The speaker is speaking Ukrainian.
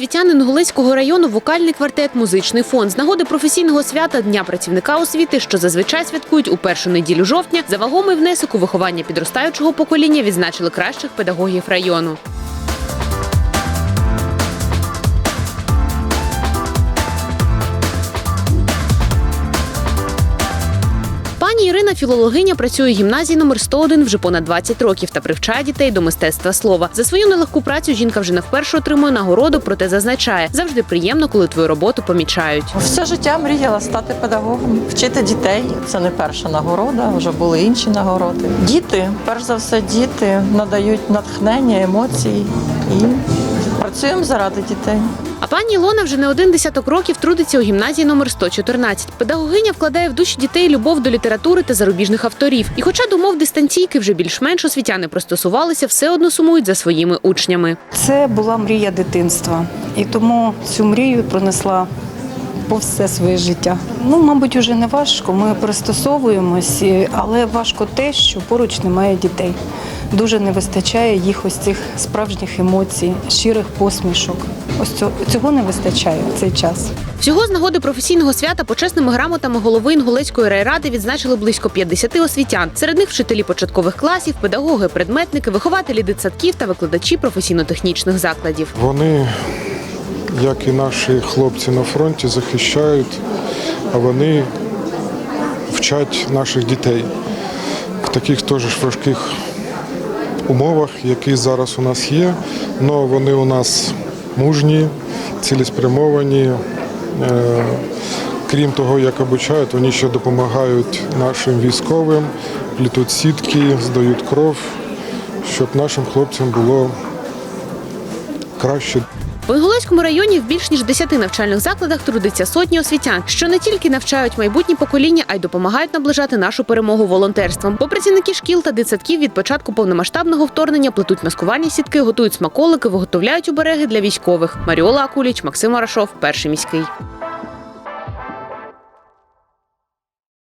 Інгулецького району вокальний квартет Музичний фонд з нагоди професійного свята Дня працівника освіти, що зазвичай святкують у першу неділю жовтня, за вагомий внесок у виховання підростаючого покоління відзначили кращих педагогів району. Пані Ірина філологиня працює у гімназії номер 101 вже понад 20 років та привчає дітей до мистецтва слова. За свою нелегку працю жінка вже не вперше отримує нагороду, проте зазначає, завжди приємно, коли твою роботу помічають. Все життя мріяла стати педагогом, вчити дітей. Це не перша нагорода, вже були інші нагороди. Діти, перш за все, діти надають натхнення, емоції і працюємо заради дітей. А пані Ілона вже не один десяток років трудиться у гімназії номер 114. Педагогиня вкладає в душі дітей любов до літератури та зарубіжних авторів. І хоча до мов дистанційки вже більш-менш освітяни пристосувалися, все одно сумують за своїми учнями. Це була мрія дитинства, і тому цю мрію пронесла по все своє життя. Ну, мабуть, уже не важко. Ми пристосовуємось, але важко те, що поруч немає дітей. Дуже не вистачає їх ось цих справжніх емоцій, щирих посмішок. Ось цього, цього не вистачає в цей час. Всього з нагоди професійного свята почесними грамотами голови Інгулецької райради відзначили близько 50 освітян. Серед них вчителі початкових класів, педагоги, предметники, вихователі дитсадків та викладачі професійно-технічних закладів. Вони, як і наші хлопці на фронті, захищають, а вони вчать наших дітей в таких теж важких умовах, які зараз у нас є. але вони у нас мужні, цілеспрямовані. Е, Крім того, як обучають, вони ще допомагають нашим військовим, плітуть сітки, здають кров, щоб нашим хлопцям було краще. В Інгулецькому районі в більш ніж 10 навчальних закладах трудиться сотні освітян, що не тільки навчають майбутні покоління, а й допомагають наближати нашу перемогу волонтерством. Бо працівники шкіл та дитсадків від початку повномасштабного вторгнення плетуть маскувальні сітки, готують смаколики, виготовляють обереги для військових. Маріола Акуліч, Максим Арашов, перший міський.